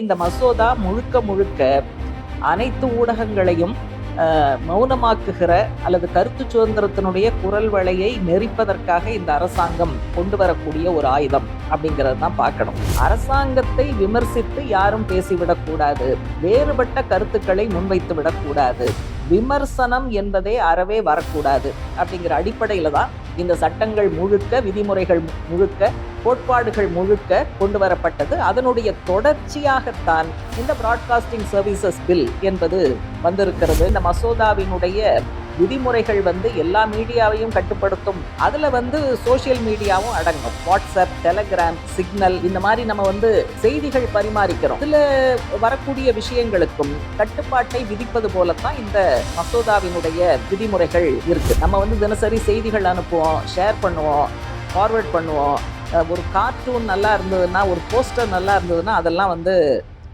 இந்த மசோதா முழுக்க முழுக்க அனைத்து ஊடகங்களையும் மௌனமாக்குகிற அல்லது கருத்து சுதந்திரத்தினுடைய குரல் வலையை நெரிப்பதற்காக இந்த அரசாங்கம் கொண்டு வரக்கூடிய ஒரு ஆயுதம் அப்படிங்கிறது தான் பார்க்கணும். அரசாங்கத்தை விமர்சித்து யாரும் பேசிவிடக்கூடாது. வேறுபட்ட கருத்துக்களை முன்வைத்து விடக்கூடாது விமர்சனம் என்பதே அறவே வரக்கூடாது அப்படிங்கிற அடிப்படையில் தான் இந்த சட்டங்கள் முழுக்க விதிமுறைகள் முழுக்க கோட்பாடுகள் முழுக்க கொண்டு வரப்பட்டது. அதனுடைய தொடர்ச்சியாகத்தான் இந்த பிராட்காஸ்டிங் சர்வீசஸ் பில் என்பது வந்திருக்கிறது. இந்த மசோதாவினுடைய விதிமுறைகள் வந்து எல்லா மீடியாவையும் கட்டுப்படுத்தும். அதுல வந்து சோஷியல் மீடியாவும் அடங்கும். வாட்ஸ்அப் டெலகிராம் சிக்னல் இந்த மாதிரி நம்ம வந்து செய்திகள் பரிமாறிக்கிறோம். இதுல வரக்கூடிய விஷயங்களுக்கும் கட்டுப்பாட்டை விதிப்பது போலத்தான் இந்த மசோதாவினுடைய விதிமுறைகள் இருக்கு. நம்ம வந்து தினசரி செய்திகள் அனுப்புவோம் ஷேர் பண்ணுவோம் ஃபார்வர்ட் பண்ணுவோம். ஒரு கார்ட்டூன் நல்லா இருந்ததுன்னா ஒரு போஸ்டர் நல்லா இருந்ததுன்னா அதெல்லாம் வந்து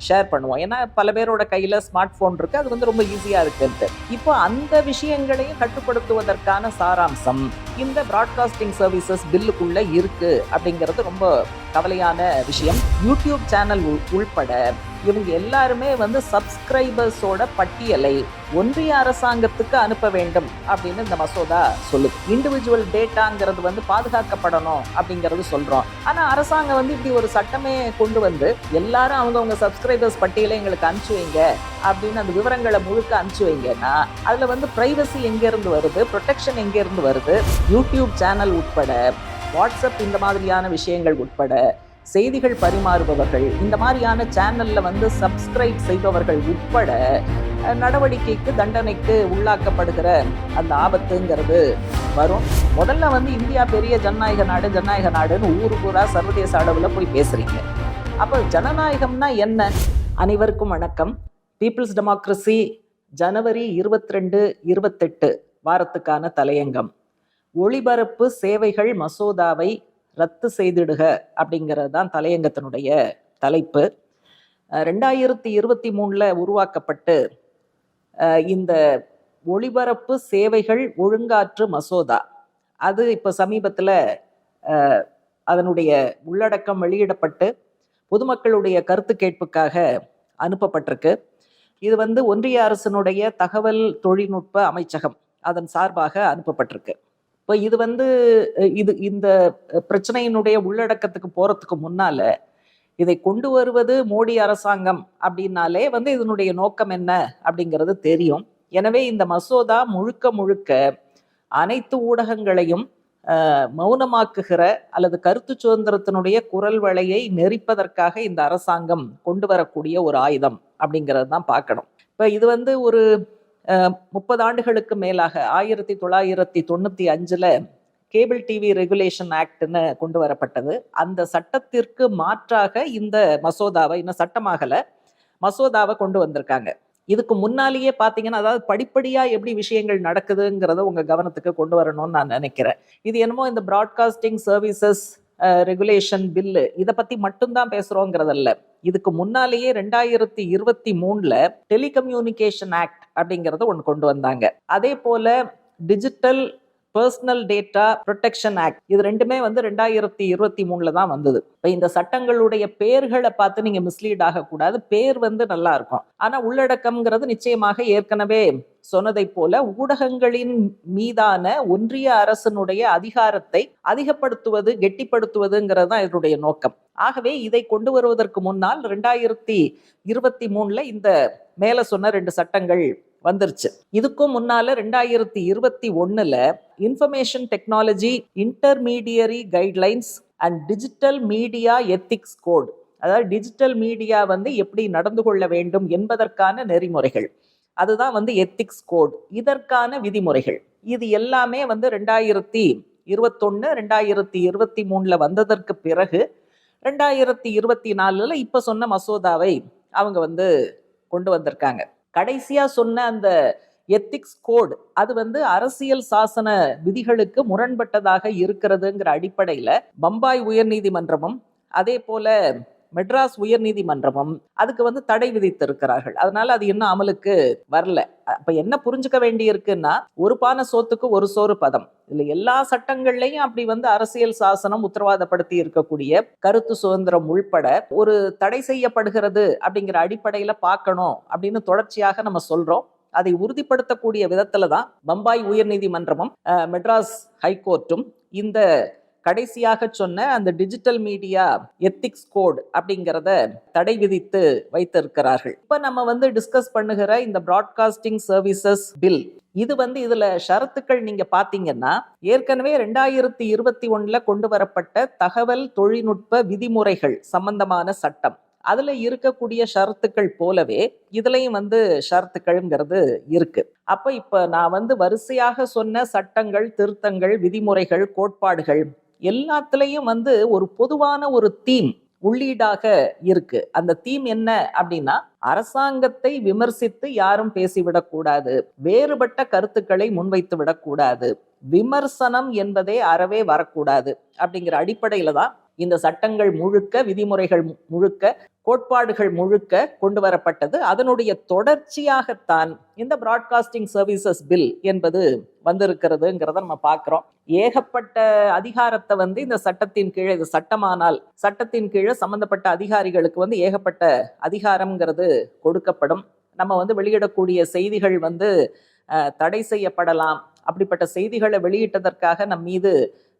ஷேர் பண்ணுவோம். ஏன்னா பல பேரோட கையில் ஸ்மார்ட் ஃபோன் இருக்குது அது வந்து ரொம்ப ஈஸியாக இருக்குன்ட்டு. இப்போ அந்த விஷயங்களையும் கட்டுப்படுத்துவதற்கான சாராம்சம் இந்த ப்ராட்காஸ்டிங் சர்வீசஸ் பில்லுக்குள்ளே இருக்குது அப்படிங்கிறது ரொம்ப கவலையான விஷயம். யூடியூப் சேனல் உள்பட இவங்க எல்லாருமே வந்து சப்ஸ்கிரைபர்ஸோட பட்டியலை ஒன்றிய அரசாங்கத்துக்கு அனுப்ப வேண்டும் அப்படின்னு இந்த மசோதா சொல்லுது. இண்டிவிஜுவல் டேட்டாங்கிறது வந்து பாதுகாக்கப்படணும் அப்படிங்கிறது சொல்றோம். ஆனா அரசாங்கம் வந்து இப்படி ஒரு சட்டமே கொண்டு வந்து எல்லாரும் அவங்கவங்க சப்ஸ்கிரைபர்ஸ் பட்டியலை எங்களுக்கு அனுப்பிச்சு வைங்க அப்படின்னு அந்த விவரங்களை முழுக்க அனுப்பிச்சு வைங்கன்னா அதுல வந்து பிரைவசி எங்கேருந்து வருது? ப்ரொடெக்ஷன் எங்கேருந்து வருது? யூடியூப் சேனல் உட்பட வாட்ஸ்அப் இந்த மாதிரியான விஷயங்கள் உட்பட செய்திகள் பரிமாறுபவர்கள் இந்த மாதிரியான சேனலில் வந்து சப்ஸ்கிரைப் செய்பவர்கள் உட்பட நடவடிக்கைக்கு தண்டனைக்கு உள்ளாக்கப்படுகிற அந்த ஆபத்துங்கிறது வரும். முதல்ல வந்து இந்தியா பெரிய ஜனநாயக நாடு ஜனநாயக நாடுன்னு ஊரு பூரா சர்வதேச அளவில் போய் பேசுறீங்க. அப்போ ஜனநாயகம்னா என்ன? அனைவருக்கும் வணக்கம். பீப்புள்ஸ் டெமோக்ரஸி ஜனவரி இருபத்தி ரெண்டு இருபத்தெட்டு வாரத்துக்கான தலையங்கம். ஒளிபரப்பு சேவைகள் மசோதாவை ரத்து செய்திடுக அப்படிங்கிறது தான் தலையங்கத்தினுடைய தலைப்பு. ரெண்டாயிரத்தி இருபத்தி மூணில் உருவாக்கப்பட்டு இந்த ஒளிபரப்பு சேவைகள் ஒழுங்காற்று மசோதா. அது இப்போ சமீபத்தில் அதனுடைய உள்ளடக்கம் வெளியிடப்பட்டு பொதுமக்களுடைய கருத்து கேட்புக்காக அனுப்பப்பட்டிருக்கு. இது வந்து ஒன்றிய அரசினுடைய தகவல் தொழில்நுட்ப அமைச்சகம் அதன் சார்பாக அனுப்பப்பட்டிருக்கு. இப்போ இது வந்து இது இந்த பிரச்சனையினுடைய உள்ளடக்கத்துக்கு போறதுக்கு முன்னால இதை கொண்டு வருவது மோடி அரசாங்கம் அப்படின்னாலே வந்து இதனுடைய நோக்கம் என்ன அப்படிங்கிறது தெரியும். எனவே இந்த மசோதா முழுக்க முழுக்க அனைத்து ஊடகங்களையும் மௌனமாக்குகிற அல்லது கருத்து சுதந்திரத்தினுடைய குரல் வளையை நெரிப்பதற்காக இந்த அரசாங்கம் கொண்டு வரக்கூடிய ஒரு ஆயுதம் அப்படிங்கிறது தான் பார்க்கணும். இப்போ இது வந்து ஒரு முப்பது ஆண்டுகளுக்கு மேலாக ஆயிரத்தி தொள்ளாயிரத்தி தொண்ணூற்றி அஞ்சில் கேபிள் டிவி ரெகுலேஷன் ஆக்ட்னு கொண்டு வரப்பட்டது. அந்த சட்டத்திற்கு மாற்றாக இந்த மசோதாவை இன்னும் சட்டமாகல மசோதாவை கொண்டு வந்திருக்காங்க. இதுக்கு முன்னாலேயே பார்த்தீங்கன்னா அதாவது படிப்படியாக எப்படி விஷயங்கள் நடக்குதுங்கிறத உங்கள் கவனத்துக்கு கொண்டு வரணும்னு நான் நினைக்கிறேன். இது என்னமோ இந்த ப்ராட்காஸ்டிங் சர்வீசஸ் ரெகுலேஷன் பில்லு இதை பத்தி மட்டும்தான் பேசுறோங்கிறதல்ல. இதுக்கு முன்னாலேயே ரெண்டாயிரத்தி இருபத்தி மூணுல டெலிகம்யூனிகேஷன் ஆக்ட் அப்படிங்கறத ஒன்று கொண்டு வந்தாங்க. அதே போல digital personal data protection act இது ரெண்டுமே வந்து ரெண்டாயிரத்தி இருபத்தி மூணுல தான் வந்தது. இப்போ இந்த சட்டங்களுடைய பேர்களை பார்த்து நீங்க மிஸ்லீட் ஆகக்கூடாது. பேர் வந்து நல்லா இருக்கும். ஆனா உள்ளடக்கம்ங்கிறது நிச்சயமாக ஏற்கனவே சொன்னதை போல ஊடகங்களின் மீதான ஒன்றிய அரசனுடைய அதிகாரத்தை அதிகப்படுத்துவது கெட்டிப்படுத்துவதுங்கிறது தான் இதனுடைய நோக்கம். ஆகவே இதை கொண்டு வருவதற்கு முன்னால் ரெண்டாயிரத்தி இருபத்தி மூணுல இந்த மேல சொன்ன ரெண்டு சட்டங்கள் வந்துருச்சு. இதுக்கும் முன்னால ரெண்டாயிரத்தி இருபத்தி ஒன்றில் information technology intermediary guidelines and digital media ethics code அதாவது டிஜிட்டல் மீடியா வந்து எப்படி நடந்து கொள்ள வேண்டும் என்பதற்கான நெறிமுறைகள். அதுதான் வந்து எத்திக்ஸ் கோட் இதற்கான விதிமுறைகள். இது எல்லாமே வந்து ரெண்டாயிரத்தி இருபத்தொன்னு ரெண்டாயிரத்தி இருபத்தி மூணுல வந்ததற்கு பிறகு ரெண்டாயிரத்தி இருபத்தி நாலுல இப்ப சொன்ன மசோதாவை அவங்க வந்து கொண்டு வந்திருக்காங்க. கடைசியா சொன்ன அந்த எத்திக்ஸ் கோட் அது வந்து அரசியல் சாசன விதிகளுக்கு முரண்பட்டதாக இருக்கிறதுங்கிற அடிப்படையில பம்பாய் உயர்நீதிமன்றமும் அதே போல மெட்ராஸ் உயர்நீதிமன்றமும் அதுக்கு வந்து தடை விதித்திருக்கிறார்கள். அதனால அது இன்னும் அமலுக்கு வரல. அப்ப என்ன புரிஞ்சுக்க வேண்டி இருக்குன்னா ஒரு பான சோத்துக்கு ஒரு சோறு பதம். இதுல எல்லா சட்டங்கள்லையும் அப்படி வந்து அரசியல் சாசனம் உத்தரவாதப்படுத்தி இருக்கக்கூடிய கருத்து சுதந்திரம் உள்பட ஒரு தடை செய்யப்படுகிறது அப்படிங்கிற அடிப்படையில பார்க்கணும் அப்படின்னு தொடர்ச்சியாக நம்ம சொல்றோம். அதை உறுதிப்படுத்தக்கூடிய விதத்துல தான் பம்பாய் உயர்நீதிமன்றமும் மெட்ராஸ் ஹைகோர்ட்டும் இந்த கடைசியாக சொன்ன அந்த டிஜிட்டல் மீடியா எத்திக்ஸ் கோட் அப்படிங்கிறத தடை விதித்து வைத்திருக்கிறார்கள். இப்போ நம்ம வந்து டிஸ்கஸ் பண்ணுகிற இந்த பிராட்காஸ்டிங் சர்வீசஸ் பில் இது வந்து இதுல ஷரத்துக்கள் நீங்க பாத்தீங்கன்னா ஏற்கனவே ரெண்டாயிரத்தி இருபத்தி ஒண்ணுல கொண்டு வரப்பட்ட தகவல் தொழில்நுட்ப விதிமுறைகள் சம்பந்தமான சட்டம். அதுல இருக்கக்கூடிய ஷரத்துக்கள் போலவே இதுலயும் வந்து ஷரத்துக்கள்ங்கிறது இருக்கு. அப்ப இப்ப நான் வந்து வரிசையாக சொன்ன சட்டங்கள் திருத்தங்கள் விதிமுறைகள் கோட்பாடுகள் எல்லாத்துலேயும் வந்து ஒரு பொதுவான ஒரு தீம் உள்ளீடாக இருக்கு. அந்த தீம் என்ன அப்படின்னா அரசாங்கத்தை விமர்சித்து யாரும் பேசிவிடக்கூடாது வேறுபட்ட கருத்துக்களை முன்வைத்து விடக்கூடாது விமர்சனம் என்பதே அறவே வரக்கூடாது அப்படிங்கிற அடிப்படையில தான் இந்த சட்டங்கள் முழுக்க விதிமுறைகள் முழுக்க கோட்பாடுகள் முழுக்க கொண்டு வரப்பட்டது. அதனுடைய தொடர்ச்சியாகத்தான் இந்த பிராட்காஸ்டிங் சர்வீசஸ் பில் என்பது வந்திருக்கிறதுங்கிறத நம்ம பார்க்குறோம். ஏகப்பட்ட அதிகாரத்தை வந்து இந்த சட்டத்தின் கீழே இது சட்டமானால் சட்டத்தின் கீழே சம்பந்தப்பட்ட அதிகாரிகளுக்கு வந்து ஏகப்பட்ட அதிகாரம்ங்கிறது கொடுக்கப்படும். நம்ம வந்து வெளியிடக்கூடிய செய்திகள் வந்து தடை செய்யப்படலாம். அப்படிப்பட்ட செய்திகளை வெளியிட்டதற்காக நம் மீது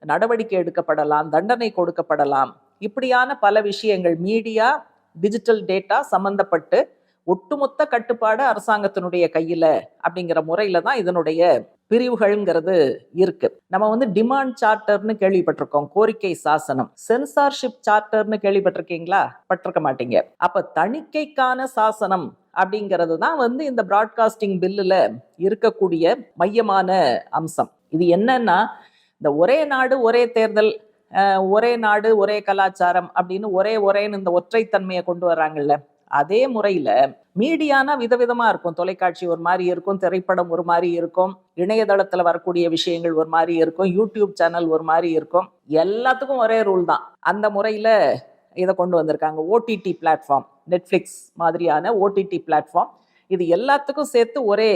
நடவடிக்கை எடுக்கப்படலாம் தண்டனை கொடுக்கப்படலாம். இப்படியான பல விஷயங்கள் மீடியா டிஜிட்டல் டேட்டா சம்பந்தப்பட்டு ஒட்டுமொத்த கட்டுப்பாடு அரசாங்கத்தினுடைய கையில் அப்படிங்கிற முறையில தான் இதனுடைய பிரிவுகள்ங்கிறது இருக்கு. நம்ம வந்து டிமாண்ட் சார்ட்டர்னு கேள்விப்பட்டிருக்கோம். கோரிக்கை சாசனம். சென்சார்ஷிப் சார்ட்டர்னு கேள்விப்பட்டிருக்கீங்களா? பட்டிருக்க மாட்டீங்க. அப்ப தணிக்கைக்கான சாசனம் அப்படிங்கிறது தான் வந்து இந்த பிராட்காஸ்டிங் பில்லுல இருக்கக்கூடிய மையமான அம்சம். இது என்னன்னா இந்த ஒரே நாடு ஒரே தேர்தல் ஒரே நாடு ஒரே கலாச்சாரம் அப்படின்னு ஒரே ஒரேன்னு இந்த ஒற்றைத்தன்மையை கொண்டு வர்றாங்கல்ல. அதே முறையில மீடியானா விதவிதமா இருக்கும். தொலைக்காட்சி ஒரு மாதிரி இருக்கும் திரைப்படம் ஒரு மாதிரி இருக்கும் இணையதளத்துல வரக்கூடிய விஷயங்கள் ஒரு மாதிரி இருக்கும் யூடியூப் சேனல் ஒரு மாதிரி இருக்கும். எல்லாத்துக்கும் ஒரே ரூல் தான். அந்த முறையில இதை கொண்டு வந்திருக்காங்க. ஓடிடி பிளாட்ஃபார்ம் நெட்ஃப்ளிக்ஸ் மாதிரியான ஓடிடி பிளாட்ஃபார்ம் இது எல்லாத்துக்கும் சேர்த்து ஒரே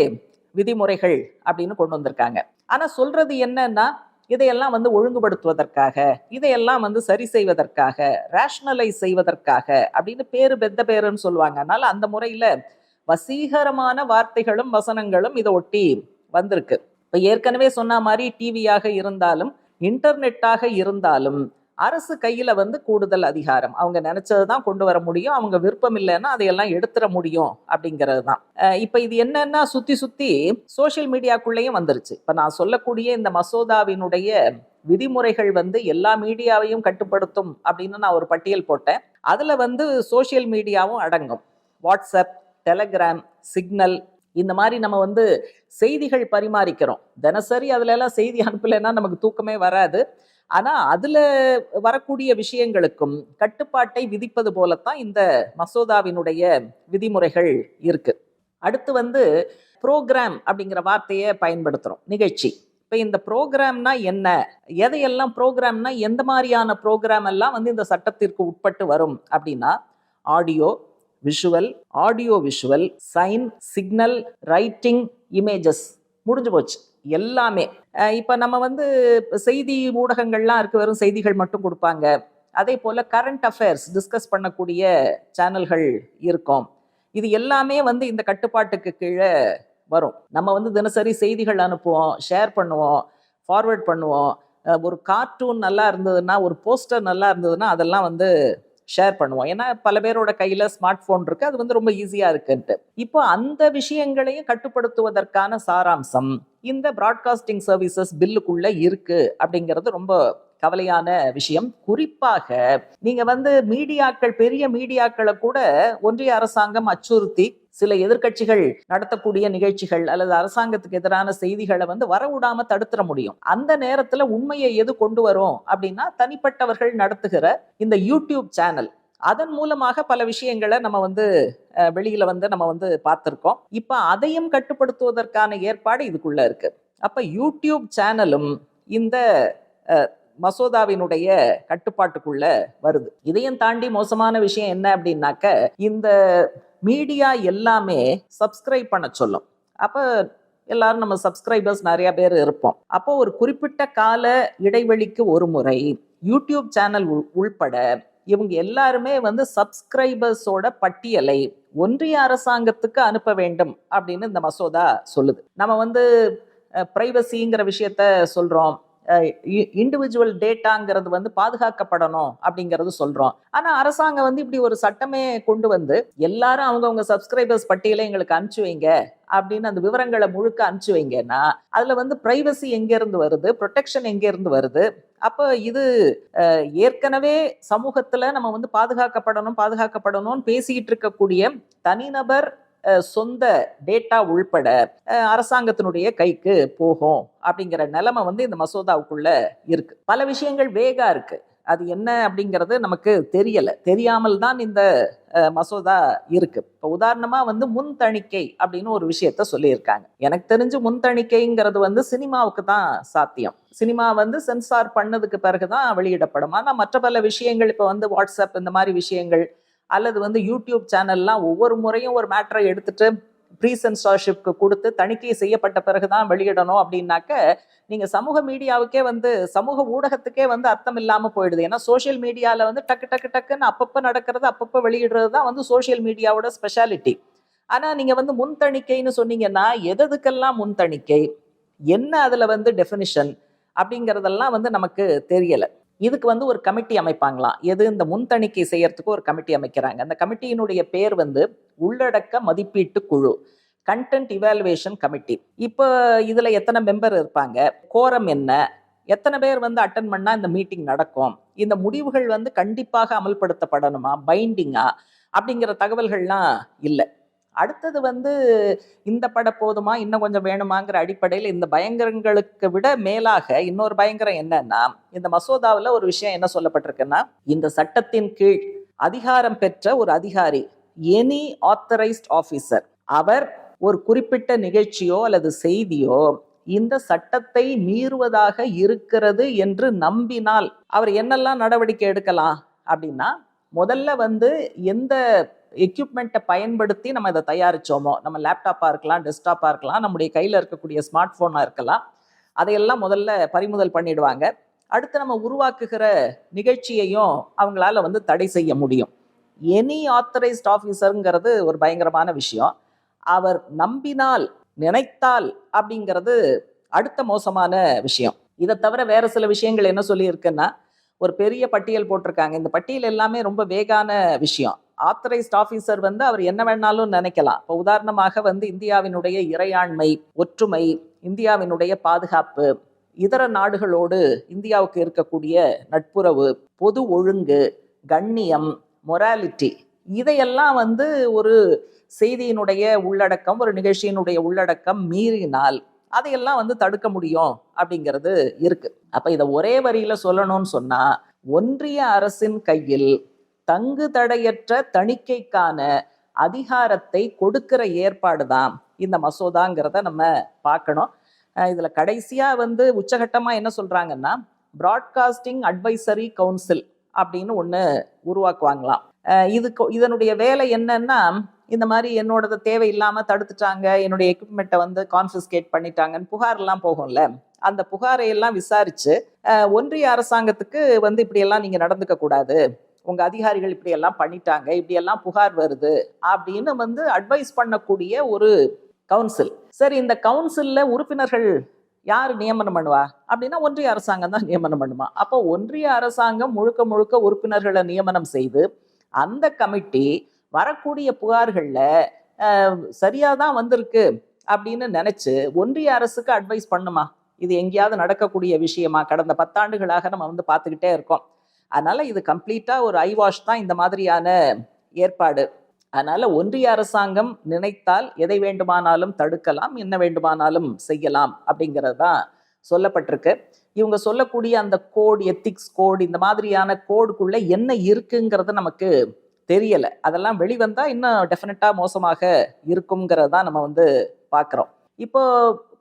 விதிமுறைகள் அப்படின்னு கொண்டு வந்திருக்காங்க. ஆனா சொல்றது என்னன்னா இதையெல்லாம் வந்து ஒழுங்குபடுத்துவதற்காக இதையெல்லாம் வந்து சரி செய்வதற்காக ரேஷ்னலைஸ் செய்வதற்காக அப்படின்னு பேரு பெத்த பேருன்னு சொல்லுவாங்க. அதனால அந்த முறையில வசீகரமான வார்த்தைகளும் வசனங்களும் இதை ஒட்டி வந்திருக்கு. இப்ப ஏற்கனவே சொன்ன மாதிரி டிவியாக இருந்தாலும் இன்டர்நெட்டாக இருந்தாலும் அரசு கையில் வந்து கூடுதல் அதிகாரம். அவங்க நினைச்சதுதான் கொண்டு வர முடியும். அவங்க விருப்பம் இல்லைன்னா அதையெல்லாம் எடுத்துட முடியும் அப்படிங்கிறது தான் இப்போ இது என்னன்னா சுற்றி சுற்றி சோஷியல் மீடியாக்குள்ளேயும் வந்துருச்சு. இப்போ நான் சொல்லக்கூடிய இந்த மசோதாவினுடைய விதிமுறைகள் வந்து எல்லா மீடியாவையும் கட்டுப்படுத்தும் அப்படின்னு நான் ஒரு பட்டியல் போட்டேன். அதில் வந்து சோஷியல் மீடியாவும் அடங்கும். வாட்ஸ்அப் டெலகிராம் சிக்னல் இந்த மாதிரி நம்ம வந்து செய்திகள் பரிமாறிக்கிறோம். தினசரி அதுல எல்லாம் செய்தி அனுப்பலைன்னா நமக்கு தூக்கமே வராது. ஆனால் அதில் வரக்கூடிய விஷயங்களுக்கும் கட்டுப்பாட்டை விதிப்பது போலத்தான் இந்த மசோதாவினுடைய விதிமுறைகள் இருக்கு. அடுத்து வந்து ப்ரோக்ராம் அப்படிங்கிற வார்த்தையை பயன்படுத்துகிறோம் நிகழ்ச்சி. இப்போ இந்த ப்ரோக்ராம்னா என்ன? எதையெல்லாம் ப்ரோக்ராம்னா எந்த மாதிரியான ப்ரோக்ராம் எல்லாம் வந்து இந்த சட்டத்திற்கு உட்பட்டு வரும் அப்படின்னா audio visual audio visual sign signal writing images முடிஞ்சு போச்சு. எல்லாமே. இப்போ நம்ம வந்து செய்தி ஊடகங்கள்லாம் இருக்கு வெறும் செய்திகள் மட்டும் கொடுப்பாங்க. அதே போல் கரண்ட் அஃபேர்ஸ் டிஸ்கஸ் பண்ணக்கூடிய சேனல்கள் இருக்கும். இது எல்லாமே வந்து இந்த கட்டுப்பாட்டுக்கு கீழே வரும். நம்ம வந்து தினசரி செய்திகள் அனுப்புவோம் ஷேர் பண்ணுவோம் ஃபார்வர்ட் பண்ணுவோம். ஒரு கார்ட்டூன் நல்லா இருந்ததுன்னா ஒரு போஸ்டர் நல்லா இருந்ததுன்னா அதெல்லாம் வந்து ஷேர் பண்ணுவோம். ஏன்னா பல பேரோட கையில ஸ்மார்ட் ஃபோன் இருக்கு. அது வந்து ரொம்ப ஈஸியா இருக்குன்ட்டு. இப்போ அந்த விஷயங்களையும் கட்டுப்படுத்துவதற்கான சாராம்சம் இந்த ப்ராட்காஸ்டிங் சர்வீசஸ் பில்லுக்குள்ள இருக்கு அப்படிங்கிறது ரொம்ப கவலையான விஷயம். குறிப்பாக நீங்க வந்து மீடியாக்கள் பெரிய மீடியாக்களை கூட ஒன்றிய அரசாங்கம் அச்சுறுத்தி சில எதிர்க்கட்சிகள் நடத்தக்கூடிய நிகழ்ச்சிகள் அல்லது அரசாங்கத்துக்கு எதிரான செய்திகளை வந்து வரவிடாம தடுத்துற முடியும். அந்த நேரத்துல உண்மையை எது கொண்டு வரும் அப்படின்னா தனிப்பட்டவர்கள் நடத்துகிற இந்த யூடியூப் சேனல். அதன் மூலமாக பல விஷயங்களை நம்ம வந்து வெளியில வந்து நம்ம வந்து பார்த்துருக்கோம். இப்ப அதையும் கட்டுப்படுத்துவதற்கான ஏற்பாடு இதுக்குள்ள இருக்கு. அப்ப யூடியூப் சேனலும் இந்த மசோதாவினுடைய கட்டுப்பாட்டுக்குள்ள வருது. இதையும் தாண்டி மோசமான விஷயம் என்ன அப்படின்னாக்க இந்த மீடியா எல்லாமே சப்ஸ்கிரைப் பண்ண சொல்லும். அப்ப எல்லாரும் நம்ம சப்ஸ்கிரைபர்ஸ் நிறைய பேர் இருப்போம். அப்போ ஒரு குறிப்பிட்ட கால இடைவெளிக்கு ஒரு முறை யூடியூப் சேனல் உள்- உள்பட இவங்க எல்லாருமே வந்து சப்ஸ்கிரைபர்ஸோட பட்டியலை ஒன்றிய அரசாங்கத்துக்கு அனுப்ப வேண்டும் அப்படின்னு இந்த மசோதா சொல்லுது. நம்ம வந்து பிரைவசிங்கிற விஷயத்த சொல்றோம். இண்டிவிஜுவல் டேட்டாங்கிறது வந்து பாதுகாக்கப்படணும் அப்படிங்கிறது சொல்றோம். ஆனா அரசாங்கம் வந்து இப்படி ஒரு சட்டமே கொண்டு வந்து எல்லாரும் அவங்கவங்க சப்ஸ்கிரைபர்ஸ் பட்டியலை எங்களுக்கு அனுப்பிச்சு வைங்க அப்படின்னு அந்த விவரங்களை முழுக்க அனுப்பிச்சு வைங்கன்னா அதுல வந்து பிரைவசி எங்க இருந்து வருது? ப்ரொடெக்ஷன் எங்க இருந்து வருது? அப்போ இது ஏற்கனவே சமூகத்துல நம்ம வந்து பாதுகாக்கப்படணும் பாதுகாக்கப்படணும்னு பேசிக்கிட்டு இருக்கக்கூடிய தனிநபர் சொந்த டேட்டா உள்பட அரசாங்கத்தினுடைய கைக்கு போகும் அப்படிங்கிற நிலைமை வந்து இந்த மசோதாவுக்குள்ள இருக்கு. பல விஷயங்கள் வேகா இருக்கு. அது என்ன அப்படிங்கிறது நமக்கு தெரியல. தெரியாமல் தான் இந்த மசோதா இருக்கு. இப்போ உதாரணமா வந்து முன் தணிக்கை அப்படின்னு ஒரு விஷயத்த சொல்லியிருக்காங்க. எனக்கு தெரிஞ்சு முன் தணிக்கைங்கிறது வந்து சினிமாவுக்கு தான் சாத்தியம். சினிமா வந்து சென்சார் பண்ணதுக்கு பிறகுதான் வெளியிடப்படும். ஆனால் மற்ற பல விஷயங்கள் இப்போ வந்து வாட்ஸ்அப் இந்த மாதிரி விஷயங்கள் அல்லது வந்து யூடியூப் சேனல்லாம் ஒவ்வொரு முறையும் ஒரு மேட்ரை எடுத்துட்டு ப்ரீ சென்சார்ஷிப்க்கு கொடுத்து தணிக்கை செய்யப்பட்ட பிறகுதான் வெளியிடணும் அப்படின்னாக்க நீங்க சமூக மீடியாவுக்கே வந்து சமூக ஊடகத்துக்கே வந்து அர்த்தம் இல்லாம போயிடுது. ஏன்னா சோஷியல் மீடியால வந்து டக்கு டக்கு டக்குன்னு அப்பப்போ நடக்கிறது அப்பப்போ வெளியிடுறது தான் வந்து சோஷியல் மீடியாவோட ஸ்பெஷாலிட்டி ஆனா நீங்க வந்து முன் தணிக்கைன்னு சொன்னீங்கன்னா எதுக்கெல்லாம் முன் தணிக்கை என்ன அதுல வந்து டெஃபினிஷன் அப்படிங்கறதெல்லாம் வந்து நமக்கு தெரியல. இதுக்கு வந்து ஒரு கமிட்டி அமைப்பாங்களாம் எது? இந்த முன் தணிக்கை செய்யறதுக்கு ஒரு கமிட்டி அமைக்கிறாங்க. அந்த கமிட்டியினுடைய பேர் வந்து உள்ளடக்க மதிப்பீட்டு குழு கண்டென்ட் இவாலுவேஷன் கமிட்டி இப்போ இதில் எத்தனை மெம்பர் இருப்பாங்க? கோரம் என்ன? எத்தனை பேர் வந்து அட்டன் பண்ணால் இந்த மீட்டிங் நடக்கும்? இந்த முடிவுகள் வந்து கண்டிப்பாக அமல்படுத்தப்படணுமா? பைண்டிங்கா அப்படிங்கிற தகவல்கள்லாம் இல்லை. அடுத்தது வந்து இந்த பட போதுமா? இன்னும் கொஞ்சம் வேணுமாங்கிற அடிப்படையில் இந்த பயங்கரங்களுக்கு விட மேலாக இன்னொரு பயங்கரம் என்னன்னா இந்த மசோதாவில் ஒரு விஷயம் என்ன சொல்லப்பட்டிருக்குன்னா இந்த சட்டத்தின் கீழ் அதிகாரம் பெற்ற ஒரு அதிகாரி எனி ஆத்தரைஸ்ட் ஆஃபீஸர் அவர் ஒரு குறிப்பிட்ட நிகழ்ச்சியோ அல்லது செய்தியோ இந்த சட்டத்தை மீறுவதாக இருக்கிறது என்று நம்பினால் அவர் என்னெல்லாம் நடவடிக்கை எடுக்கலாம் அப்படின்னா முதல்ல வந்து எந்த எக்யூப்மெண்ட்டை பயன்படுத்தி நம்ம இதை தயாரிச்சோமோ நம்ம லேப்டாப்பாக இருக்கலாம் டெஸ்க்டாப்பாக இருக்கலாம் நம்முடைய கையில் இருக்கக்கூடிய ஸ்மார்ட் ஃபோனாக இருக்கலாம் அதையெல்லாம் முதல்ல பறிமுதல் பண்ணிடுவாங்க. அடுத்து நம்ம உருவாக்குகிற நிகழ்ச்சியையும் அவங்களால வந்து தடை செய்ய முடியும். எனி ஆத்தரைஸ்ட் ஆஃபீஸருங்கிறது ஒரு பயங்கரமான விஷயம். அவர் நம்பினால் நினைத்தால் அப்படிங்கிறது அடுத்த மோசமான விஷயம். இதை தவிர வேற சில விஷயங்கள் என்ன சொல்லியிருக்குன்னா ஒரு பெரிய பட்டியல் போட்டிருக்காங்க. இந்த பட்டியல் எல்லாமே ரொம்ப வேகான விஷயம். ஆத்தரைஸ்ட் ஆஃபீஸர் வந்து அவர் என்ன வேணாலும் நினைக்கலாம். இப்போ உதாரணமாக வந்து இந்தியாவினுடைய இறையாண்மை ஒற்றுமை இந்தியாவினுடைய பாதுகாப்பு இதர நாடுகளோடு இந்தியாவுக்கு இருக்கக்கூடிய நட்புறவு பொது ஒழுங்கு கண்ணியம் மொராலிட்டி இதையெல்லாம் வந்து ஒரு செய்தியினுடைய உள்ளடக்கம் ஒரு நிகழ்ச்சியினுடைய உள்ளடக்கம் மீறினால் அதையெல்லாம் வந்து தடுக்க முடியும் அப்படிங்கிறது இருக்கு. அப்ப இதை ஒரே வரியில சொல்லணும்னு சொன்னா ஒன்றிய அரசின் கையில் தங்கு தடையற்ற தணிக்கைக்கான அதிகாரத்தை கொடுக்கிற ஏற்பாடு தான் இந்த மசோதாங்கிறத நம்ம பார்க்கணும். இதில் இதுல கடைசியா வந்து உச்சகட்டமா என்ன சொல்றாங்கன்னா பிராட்காஸ்டிங் அட்வைசரி கவுன்சில் அப்படின்னு ஒன்று உருவாக்குவாங்களாம். இதுக்கு இதனுடைய வேலை என்னன்னா இந்த மாதிரி என்னோடது தேவையில்லாமல் தடுத்துட்டாங்க என்னுடைய எக்யூப்மெண்ட்டை வந்து கான்ஃபிஸ்கேட் பண்ணிட்டாங்கன்னு புகார்லாம் போகும்ல அந்த புகாரை எல்லாம் விசாரிச்சு ஒன்றிய அரசாங்கத்துக்கு வந்து இப்படியெல்லாம் நீங்கள் நடந்துக்க கூடாது உங்கள் அதிகாரிகள் இப்படி எல்லாம் பண்ணிட்டாங்க இப்படி எல்லாம் புகார் வருது அப்படின்னு வந்து அட்வைஸ் பண்ணக்கூடிய ஒரு கவுன்சில் சரி இந்த கவுன்சிலில் உறுப்பினர்கள் யார் நியமனம் பண்ணுவா? அப்படின்னா ஒன்றிய அரசாங்கம் தான் நியமனம் பண்ணுமா? அப்போ ஒன்றிய அரசாங்கம் முழுக்க முழுக்க உறுப்பினர்களை நியமனம் செய்து அந்த கமிட்டி வரக்கூடிய புகார்களில் சரியாக தான் வந்திருக்கு அப்படின்னு நினச்சி ஒன்றிய அரசுக்கு அட்வைஸ் பண்ணுமா? இது எங்கேயாவது நடக்கக்கூடிய விஷயமா? கடந்த பத்தாண்டுகளாக நம்ம வந்து பார்த்துக்கிட்டே இருக்கோம். அதனால இது கம்ப்ளீட்டாக ஒரு ஐ வாஷ் தான் இந்த மாதிரியான ஏற்பாடு. அதனால ஒன்றிய அரசாங்கம் நினைத்தால் எதை வேண்டுமானாலும் தடுக்கலாம் என்ன வேண்டுமானாலும் செய்யலாம் அப்படிங்கிறது தான் சொல்லப்பட்டிருக்கு. இவங்க சொல்லக்கூடிய அந்த கோட் எத்திக்ஸ் கோட் இந்த மாதிரியான கோடுக்குள்ள என்ன இருக்குங்கிறது நமக்கு தெரியலை. அதெல்லாம் வெளிவந்தா இன்னும் டெஃபினட்டாக மோசமாக இருக்குங்கிறது தான் நம்ம வந்து பார்க்குறோம். இப்போ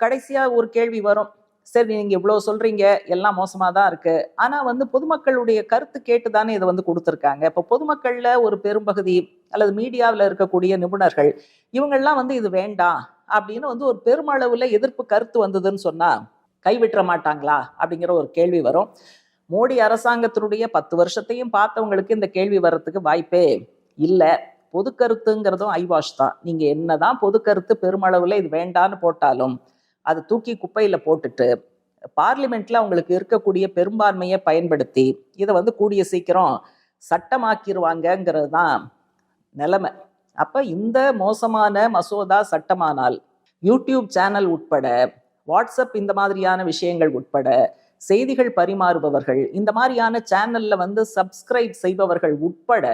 கடைசியாக ஒரு கேள்வி வரும். சரி நீங்க இவ்வளவு சொல்றீங்க எல்லாம் மோசமா தான் இருக்கு. ஆனா வந்து பொதுமக்களுடைய கருத்து கேட்டு தானே இதை வந்து கொடுத்துருக்காங்க. இப்ப பொதுமக்கள்ல ஒரு பெரும்பகுதி அல்லது மீடியாவில் இருக்கக்கூடிய நிபுணர்கள் இவங்கெல்லாம் வந்து இது வேண்டாம் அப்படின்னு வந்து ஒரு பெருமளவுல எதிர்ப்பு கருத்து வந்ததுன்னு சொன்னா கைவிட்டுற மாட்டாங்களா அப்படிங்கிற ஒரு கேள்வி வரும். மோடி அரசாங்கத்தினுடைய பத்து வருஷத்தையும் பார்த்தவங்களுக்கு இந்த கேள்வி வர்றதுக்கு வாய்ப்பே இல்லை. பொது கருத்துங்கிறதும் ஐவாஷ் தான். நீங்க என்னதான் பொது கருத்து பெருமளவுல இது வேண்டான்னு போட்டாலும் அதை தூக்கி குப்பையில் போட்டுட்டு பார்லிமெண்ட்ல அவங்களுக்கு இருக்கக்கூடிய பெரும்பான்மையை பயன்படுத்தி இதை வந்து கூடிய சீக்கிரம் சட்டமாக்கிடுவாங்கங்கிறது தான் நிலைமை. அப்போ இந்த மோசமான மசோதா சட்டமானால் யூடியூப் சேனல் உட்பட வாட்ஸ்அப் இந்த மாதிரியான விஷயங்கள் உட்பட செய்திகள் பரிமாறுபவர்கள் இந்த மாதிரியான சேனலில் வந்து சப்ஸ்கிரைப் செய்பவர்கள் உட்பட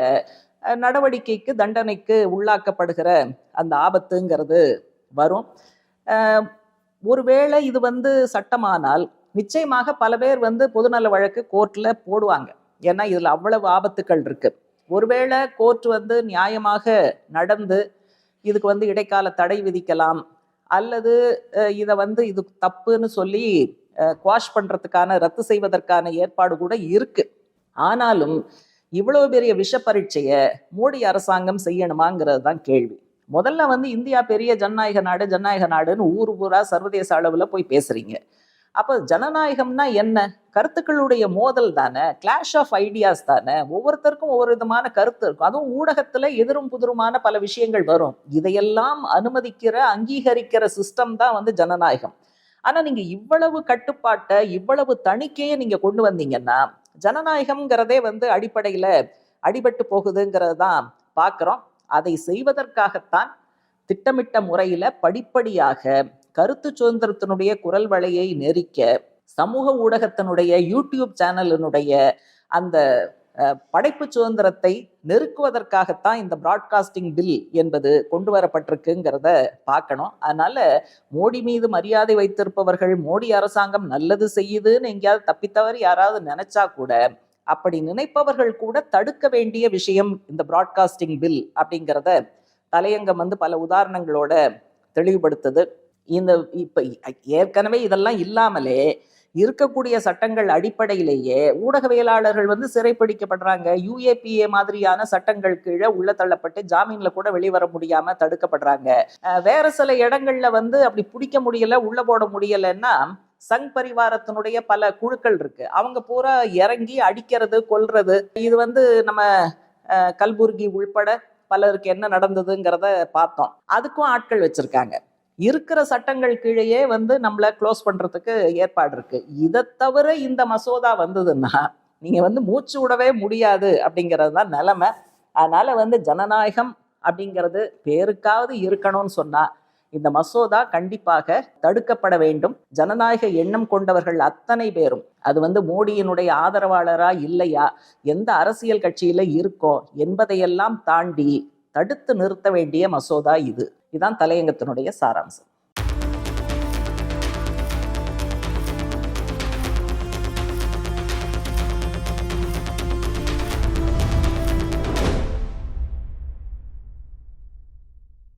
நடவடிக்கைக்கு தண்டனைக்கு உள்ளாக்கப்படுகிற அந்த ஆபத்துங்கிறது வரும். ஒருவேளை இது வந்து சட்டமானால் நிச்சயமாக பல பேர் வந்து பொதுநல வழக்கு கோர்ட்ல போடுவாங்க. ஏன்னா இதுல அவ்வளவு ஆபத்துக்கள் இருக்கு. ஒருவேளை கோர்ட் வந்து நியாயமாக நடந்து இதுக்கு வந்து இடைக்கால தடை விதிக்கலாம் அல்லது இதை வந்து இது தப்புன்னு சொல்லி குவாஷ் பண்றதுக்கான ரத்து செய்வதற்கான ஏற்பாடு கூட இருக்கு. ஆனாலும் இவ்வளவு பெரிய விஷ பரீட்சையை மோடி அரசாங்கம் செய்யணுமாங்கிறது தான் கேள்வி. முதல்ல வந்து இந்தியா பெரிய ஜனநாயக நாடு ஜனநாயக நாடுன்னு ஊர் பூரா சர்வதேச அளவில் போய் பேசுறீங்க. அப்போ ஜனநாயகம்னா என்ன? கருத்துக்களுடைய மோதல் தானே கிளாஷ் ஆஃப் ஐடியாஸ் தானே. ஒவ்வொருத்தருக்கும் ஒவ்வொரு விதமான கருத்து இருக்கும். அதுவும் ஊடகத்தில் எதிரும் புதிருமான பல விஷயங்கள் வரும். இதையெல்லாம் அனுமதிக்கிற அங்கீகரிக்கிற சிஸ்டம் தான் வந்து ஜனநாயகம். ஆனால் நீங்கள் இவ்வளவு கட்டுப்பாட்டை இவ்வளவு தணிக்கையை நீங்கள் கொண்டு வந்தீங்கன்னா ஜனநாயகம்ங்கிறதே வந்து அடிப்படையில் அடிபட்டு போகுதுங்கிறது தான் பார்க்குறோம் அதை செய்வதற்காகத்தான் திட்டமிட்ட முறையில படிப்படியாக கருத்து சுதந்திரத்தினுடைய குரல் வலையை நெரிக்க சமூக ஊடகத்தினுடைய யூடியூப் சேனலினுடைய அந்த படைப்பு சுதந்திரத்தை நெருக்குவதற்காகத்தான் இந்த பிராட்காஸ்டிங் பில் என்பது கொண்டு வரப்பட்டிருக்குங்கிறத பார்க்கணும். அதனால மோடி மீது மரியாதை வைத்திருப்பவர்கள் மோடி அரசாங்கம் நல்லது செய்யுதுன்னு எங்கேயாவது தப்பித்தவர் யாராவது நினைச்சா கூட அப்படி நினைப்பவர்கள் கூட தடுக்க வேண்டிய விஷயம் இந்த ப்ராட்காஸ்டிங் பில் அப்படிங்கிறத தலையங்கம் வந்து பல உதாரணங்களோட தெளிவுபடுத்துது. இந்த இப்ப ஏற்கனவே இதெல்லாம் இல்லாமலே இருக்கக்கூடிய சட்டங்கள் அடிப்படையிலேயே ஊடகவியலாளர்கள் வந்து சிறைப்பிடிக்கப்படுறாங்க. யூஏபிஏ மாதிரியான சட்டங்கள் கீழே உள்ள தள்ளப்பட்டு ஜாமீன்ல கூட வெளிவர முடியாம தடுக்கப்படுறாங்க. வேற சில இடங்கள்ல வந்து அப்படி பிடிக்க முடியல உள்ள போட முடியலன்னா சங் பரிவாரத்தினுடைய பல குழுக்கள் இருக்கு. அவங்க பூரா இறங்கி அடிக்கிறது கொல்றது. இது வந்து நம்ம கல்புர்கி உள்பட பலருக்கு என்ன நடந்ததுங்கிறத பார்த்தோம். அதுக்கும் ஆட்கள் வச்சிருக்காங்க. இருக்கிற சட்டங்கள் கீழேயே வந்து நம்மளை க்ளோஸ் பண்றதுக்கு ஏற்பாடு இருக்கு. இதை தவிர இந்த மசோதா வந்ததுன்னா நீங்க வந்து மூச்சு விடவே முடியாது அப்படிங்கிறது தான் நிலைமை. அதனால வந்து ஜனநாயகம் அப்படிங்கிறது பேருக்காவது இருக்கணும்னு சொன்னா இந்த மசோதா கண்டிப்பாக தடுக்கப்பட வேண்டும். ஜனநாயக எண்ணம் கொண்டவர்கள் அத்தனை பேரும். அது வந்து மோடியினுடைய ஆதரவாளரா இல்லையா? எந்த அரசியல் கட்சியில இருக்கோ? என்பதையெல்லாம் தாண்டி தடுத்து நிறுத்த வேண்டிய மசோதா இது. இதான் தலையங்கத்தினுடைய சாராம்சம்.